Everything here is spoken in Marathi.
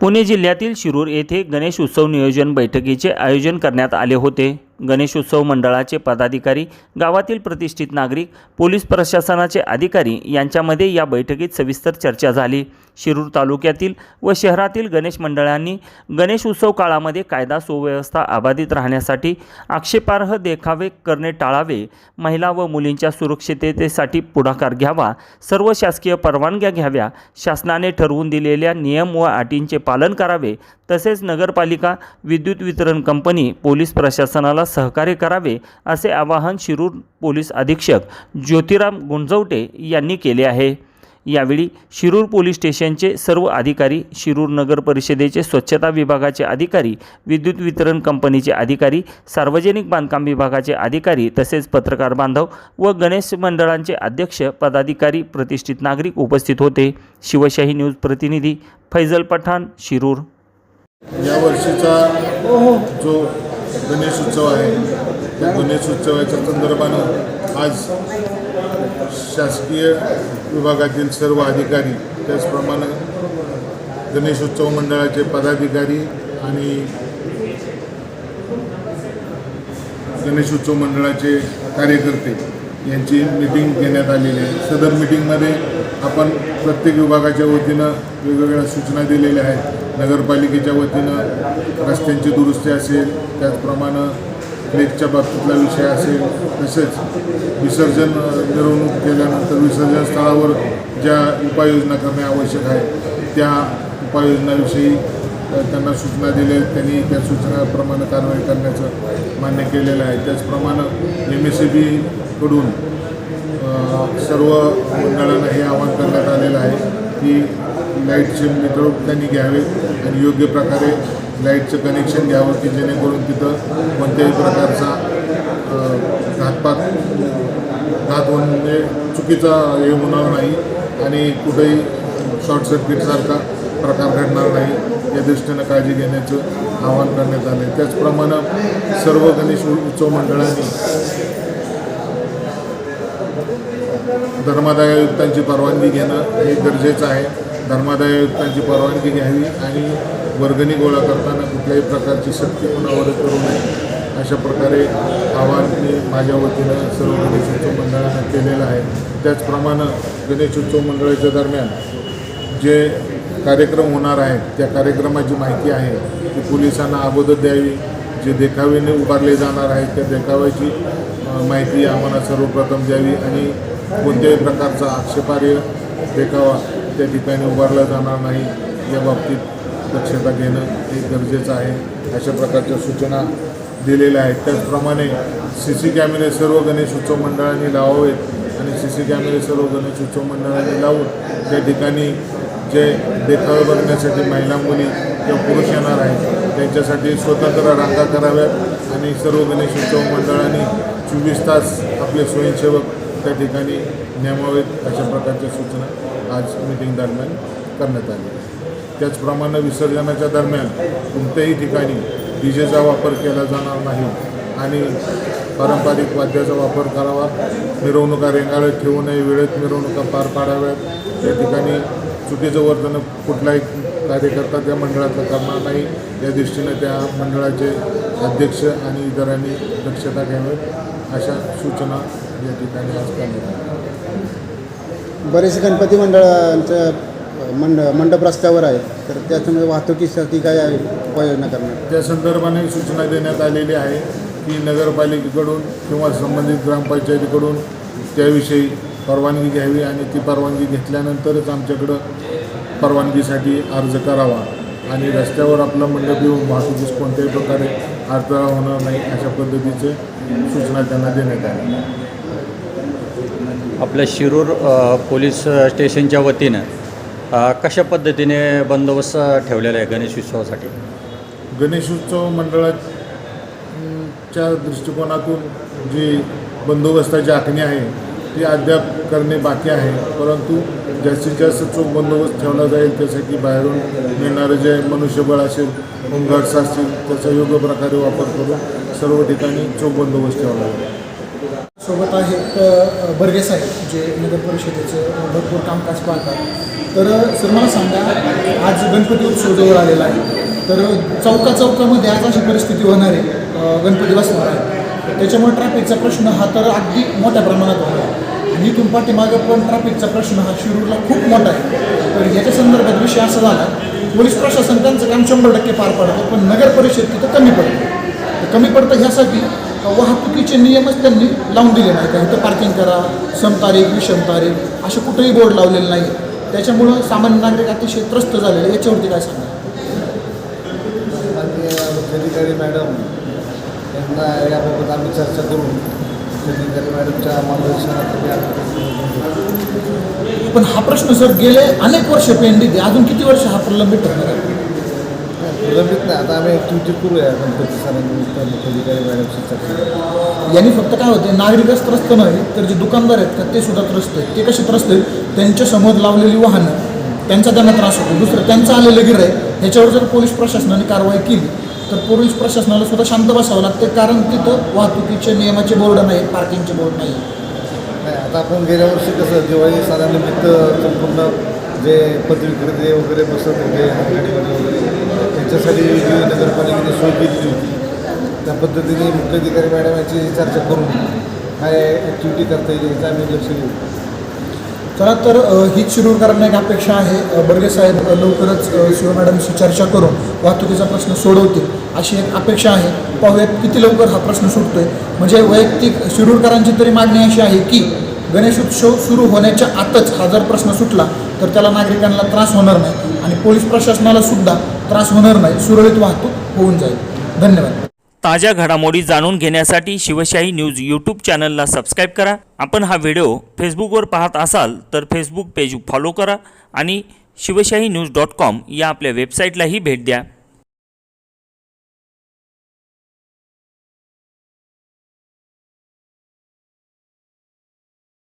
पुणे जिल्ह्यातील शिरूर येथे गणेश उत्सव नियोजन बैठकीचे आयोजन करण्यात आले होते. गणेश उत्सव मंडळाचे पदाधिकारी गावातील प्रतिष्ठित नागरिक पोलीस प्रशासनाचे अधिकारी यांच्यामध्ये या बैठकीत सविस्तर चर्चा झाली. शिरूर तालुक्यातील व शहरातील गणेश मंडळांनी गणेश उत्सव काळामध्ये कायदा सुव्यवस्था अबाधित राहण्यासाठी आक्षेपार्ह देखावे करणे टाळावे महिला व मुलींच्या सुरक्षिततेसाठी पुढाकार घ्यावा सर्व शासकीय परवानग्या घ्याव्या शासनाने ठरवून दिलेल्या नियम व अटींचे पालन करावे तसेच नगरपालिका विद्युत वितरण कंपनी पोलीस प्रशासनाला सहकार्य करावे असे आवाहन शिरूर पोलीस अधीक्षक ज्योतिराम गुंजवटे यांनी केले आहे. यावेळी शिरूर पोलीस स्टेशनचे सर्व अधिकारी शिरूर नगर परिषदेचे स्वच्छता विभागाचे अधिकारी विद्युत वितरण कंपनीचे अधिकारी सार्वजनिक बांधकाम विभागाचे अधिकारी तसेच पत्रकार बांधव व गणेश मंडळांचे अध्यक्ष पदाधिकारी प्रतिष्ठित नागरिक उपस्थित होते. शिवशाही न्यूज प्रतिनिधी फैजल पठाण शिरूर. या वर्षीचा जो गणेश उत्सव आहे त्या गणेश उत्सवाच्या संदर्भानं आज शासकीय विभागातील सर्व अधिकारी त्याचप्रमाणे गणेश उत्सव मंडळाचे पदाधिकारी आणि गणेश उत्सव मंडळाचे कार्यकर्ते यांची मिटिंग घेण्यात आलेली आहे. सदर मिटिंगमध्ये आपण प्रत्येक विभागाच्या वतीनं वेगवेगळ्या सूचना दिलेल्या आहेत. नगरपालिकेच्या वतीनं रस्त्यांची दुरुस्ती असेल त्याचप्रमाणे लेकच्या बाबतीतला विषय असेल तसेच विसर्जन मिरवणूक केल्यानंतर विसर्जन स्थळावर ज्या उपाययोजना करणे आवश्यक आहे त्या उपाययोजनाविषयी त्यांना सूचना दिल्या आहेत. त्यांनी त्या सूचनाप्रमाणे कारवाई करण्याचं मान्य केलेलं आहे. त्याचप्रमाणे एम एस सी बीकडून सर्व मंडळांना हे आवाहन करण्यात आलेलं आहे की लाईटचे मीटर त्यांनी घ्यावे आणि योग्य प्रकारे लाईटचं कनेक्शन घ्यावं की जेणेकरून तिथं कोणत्याही प्रकारचा घातपात घात होणे चुकीचा हे होणार नाही आणि कुठेही शॉर्ट सर्किटसारखा प्रकार घडणार नाही. या दृष्टीनं काळजी घेण्याचं आवाहन करण्यात आलं आहे त्याचप्रमाणे सर्व गणेश उत्सव मंडळांनी धर्मादाय आयुक्तांची परवानगी घेणं हे गरजेचं आहे. धर्मादाय आयुक्तांची परवानगी घ्यावी आणि वर्गणी गोळा करताना कुठल्याही प्रकारची शक्ती कोणावर करू नये. अशा प्रकारे आवाहन मी माझ्या वतीनं सर्व गणेश उत्सव मंडळांना केलेलं आहे. त्याचप्रमाणे गणेश उत्सव मंडळाच्या दरम्यान जे कार्यक्रम होणार आहेत त्या कार्यक्रमाची माहिती आहे ती पोलिसांना अगोदर द्यावी. जे देखावेने उभारले जाणार आहेत त्या देखाव्याची माहिती आम्हाला सर्वप्रथम द्यावी आणि कोणत्याही प्रकारचा आक्षेपार्ह देखावा त्या ठिकाणी उभारला जाणार नाही. या बाबतीत दक्षता घेणं हे गरजेचं आहे. अशा प्रकारच्या सूचना दिलेल्या आहेत. त्याचप्रमाणे सी सी कॅमेरे सर्व गणेश उत्सव मंडळांनी लावावेत आणि सी सी कॅमेरे सर्व गणेश उत्सव मंडळांनी लावून त्या ठिकाणी जे देखावे बघण्यासाठी महिला मुली किंवा पुरुष येणार आहेत त्यांच्यासाठी स्वतंत्र रांगा कराव्यात आणि सर्व गणेश उत्सव मंडळांनी चोवीस तास आपले स्वयंसेवक त्या ठिकाणी नेमावेत अशा प्रकारच्या सूचना आज मीटिंग दरम्यान करण्यात आली. त्याचप्रमाणे विसर्जनाच्या दरम्यान कोणत्याही ठिकाणी डीजेचा वापर केला जाणार नाही. आणि पारंपरिक वाद्याचा वापर करावा. मिरवणुका रेंगाळत ठेवू नये. वेळेत मिरवणुका पार पाडाव्यात. त्या ठिकाणी चुकीचं वर्तन कुठलाही कार्यकर्ता त्या मंडळातला करणार नाही. या दृष्टीने त्या मंडळाचे अध्यक्ष आणि इतरांनी दक्षता घ्यावी अशा सूचना या ठिकाणी आज करण्यात बरेचसे बरेच गणपती मंडळांचं मंड मंडप रस्त्यावर आहे. तर त्याच्यामुळे वाहतुकीसाठी काय आहे उपाययोजना करणार? त्या संदर्भाने सूचना देण्यात आलेली आहे की नगरपालिकेकडून किंवा संबंधित ग्रामपंचायतीकडून त्याविषयी परवानगी घ्यावी आणि ती परवानगी घेतल्यानंतरच आमच्याकडं परवानगीसाठी अर्ज करावा आणि रस्त्यावर आपलं मंडप येऊन वाहतुकीस कोणत्याही प्रकारे अडथळा होणार नाही अशा पद्धतीचे सूचना त्यांना देण्यात आल्या. आपल्या शिरूर पोलीस स्टेशनच्या वतीनं कशा पद्धतीने बंदोबस्त ठेवलेला आहे गणेश उत्सवासाठी? गणेशोत्सव मंडळाच्या दृष्टिकोनातून जी बंदोबस्ताची आखणी आहे ती अद्याप करणे बाकी आहे. परंतु जास्तीत जास्त चोख बंदोबस्त ठेवला जाईल त्यासाठी बाहेरून मिळणारं जे मनुष्यबळ असेल होमगार्ड्स असतील त्याचा योग्य प्रकारे वापर करून सर्व ठिकाणी चोख बंदोबस्त ठेवला जाईल. सोबत आहेत बर्गे साहेब जे नगर परिषदेचं भरपूर कामकाज पाहतात. तर सर मला सांगा आज गणपती उत्सव जवळ आलेला आहे. तर चौका चौकामध्ये आज अशी परिस्थिती होणार आहे गणपती बसणार आहे. त्याच्यामुळे ट्रॅफिकचा प्रश्न हा तर अगदी मोठ्या प्रमाणात होणार आहे. आणि इथून पाठीमागं पण ट्रॅफिकचा प्रश्न हा शिरूरला खूप मोठा आहे. तर याच्या संदर्भात विषय असा झाला पोलीस प्रशासन त्यांचं काम शंभर टक्के पार पाडतं पण नगर परिषद तिथं कमी पडतं. कमी पडतं ह्यासाठी वाहतुकीचे नियमच त्यांनी लावून दिले नाही का? इथं पार्किंग करा समतारीख विषम तारीख असे कुठेही बोर्ड लावलेले नाही त्याच्यामुळं सामान्य नागरिक अतिशय त्रस्त झालेले याच्यावरती काय सांगा मुख्याधिकारी मॅडम यांना याबाबत आम्ही चर्चा करून मुख्याधिकारी मॅडमच्या मार्गदर्शनात पण हा प्रश्न सर गेले अनेक वर्ष पेंडिंग आहे अजून किती वर्ष हा प्रलंबित राहणार आहे? प्रलंबित नाही. आता आम्ही ॲक्टिव्हिटी करूया गणपती सरांनिमित्त मुख्याधिकारी मॅडमशी चर्चा यांनी फक्त काय होते नागरिकच त्रस्त नाही तर जे दुकानदार आहेत का ते सुद्धा त्रस्त आहेत. ते कसे त्रस्त आहेत? त्यांच्यासमोर लावलेली वाहनं त्यांचा त्यांना त्रास होतो. दुसरं त्यांचं आलेलं गिर ह्याच्यावर जर पोलीस प्रशासनाने कारवाई केली तर पोलीस प्रशासनाला सुद्धा शांत बसावं लागते कारण तिथं वाहतुकीचे नियमाचे बोर्ड नाही पार्किंगचे बोर्ड नाही. नाही आता आपण गेल्या वर्षी कसं दिवाळी सणानिमित्त संपूर्ण जे पदविक्रेते वगैरे बसत होते गाडीवाले वगैरे त्याच्यासाठी जी नगरपालिकेने सोय केलेली होती. त्या पद्धतीने मुख्याधिकारी मॅडम याची चर्चा करून काय ॲक्टिव्हिटी करता येईल याचा आम्ही लक्ष देऊ. चला तर हीच शिरूरकरांना एक अपेक्षा आहे. बर्गे साहेब लवकरच शिव मॅडमशी चर्चा करून वाहतुकीचा प्रश्न सोडवतील अशी एक अपेक्षा आहे. पाहूयात किती लवकर हा प्रश्न सुटतोय. म्हणजे वैयक्तिक शिरूरकरांची तरी मागणी अशी आहे की गणेशोत्सव सुरू होण्याच्या आतच हा जर प्रश्न सुटला तर त्याला नागरिकांना त्रास होणार नाही आणि पोलीस प्रशासनाला सुद्धा त्रास होणार नाही. सुरळीत वाहतूक होऊन जाईल. धन्यवाद. ताज्या घडामोडी जाणून घेण्यासाठी शिवशाही न्यूज यूट्यूब चॅनलला सबस्क्राईब करा. आपण हा व्हिडिओ फेसबुकवर पाहत असाल तर फेसबुक पेज फॉलो करा आणि शिवशाही न्यूज डॉट कॉम या आपल्या वेबसाईटलाही भेट द्या.